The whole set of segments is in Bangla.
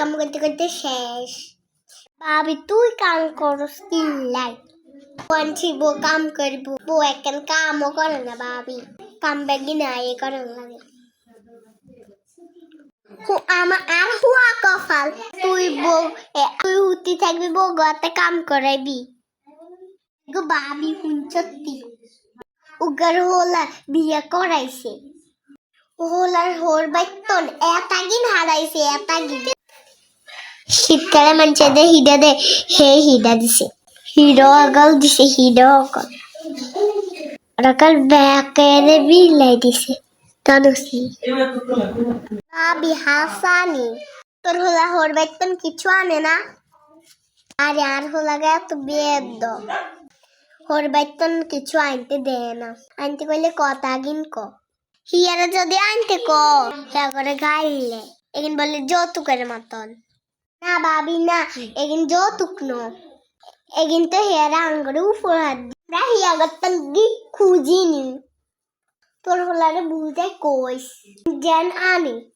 কাম করতে করতে শেষ তুই কাম করস কি লাই পঞ্চি বো কাম করব বো না বাবি কাম ব্যাগি না এ করে লাগে আমার আর হুয়া কফাল তুই বউ তুই থাকবি বউ গতে কাম করাইবি গো বাবি হুঞ্চত্তি উগার করাইছে হোলার হোর বাইতন এতাগিন হারাইছে এতাগিন শীতকালে মানুষদের দে হে হিডা দিছে। হিরো অগল দিছে হিরো অগল। রকাল ব্যাকেরে বিলাই দিছে তনুসি ভাবি হাসানি তোর হোলা হোর বাইতন কিছু আনে না? আরে আর হোলা গায়ে তো বেদ। হোর বাইতন কিছু আনতে দেয় না। আনতে কইলে কথা গিন ক। হিয়ারা যদি আনতে ক, হিয়া করে গাইলে এগিন বলে যৌতুকের মতন। না ভাবি না, এগিন যৌতুক ন। এগিন তো হিয়ারা আঙ্গরে হাত না হিয়া গতন গি খুঁজিনি তোর হলারে বুঝাই কইস। যেন আনি।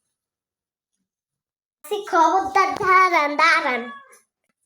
খবরদার দাঁড়ান দাঁড়ান।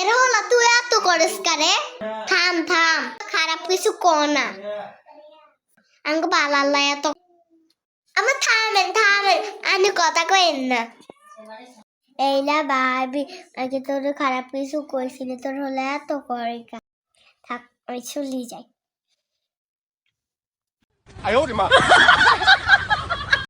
এর হলো তুই এত করিস কারে থাম থাম খারাপ কিছু কো না আমাকে বালার লাগে এত আমার থামেন থামেন আমি কথা কইন না এই না ভাবি আজকে তোর খারাপ কিছু কইছিল তোর হলে এত করে কা থাক আমি চলি যাই 哎呦我的妈！